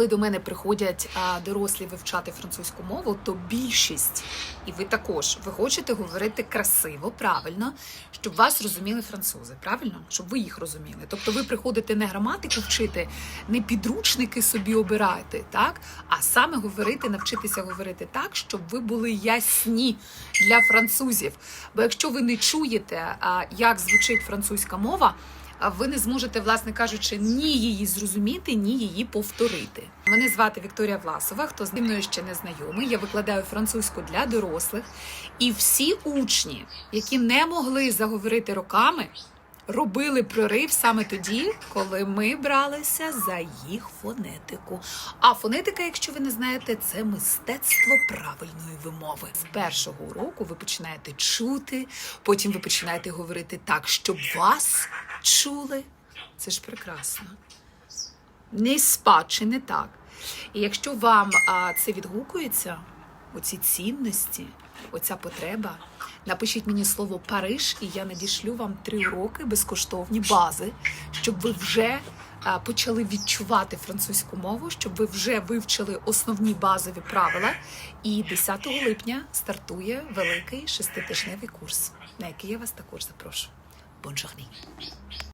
Коли до мене приходять а, дорослі вивчати французьку мову, то більшість, і ви також, ви хочете говорити красиво, правильно, щоб вас розуміли французи, правильно? Щоб ви їх розуміли. Тобто ви приходите не граматику вчити, не підручники собі обираєте, так? А саме говорити, навчитися говорити так, щоб ви були ясні для французів. Бо якщо ви не чуєте, а, як звучить французька мова, ви не зможете, власне кажучи, ні її зрозуміти, ні її повторити. Мене звати Вікторія Власова. Хто зі мною ще не знайомий, я викладаю французьку для дорослих. І всі учні, які не могли заговорити роками, робили прорив саме тоді, коли ми бралися за їх фонетику. А фонетика, якщо ви не знаєте, це мистецтво правильної вимови. З першого уроку ви починаєте чути, потім ви починаєте говорити так, щоб вас чули. Це ж прекрасно. Не спа чи не так. І якщо вам а, це відгукується, оці цінності, оця потреба, напишіть мені слово Париж, і я надішлю вам три уроки безкоштовні бази, щоб ви вже а, почали відчувати французьку мову, щоб ви вже вивчили основні базові правила. І 10 липня стартує великий шеститижневий курс, на який я вас також запрошую. Bonne journée.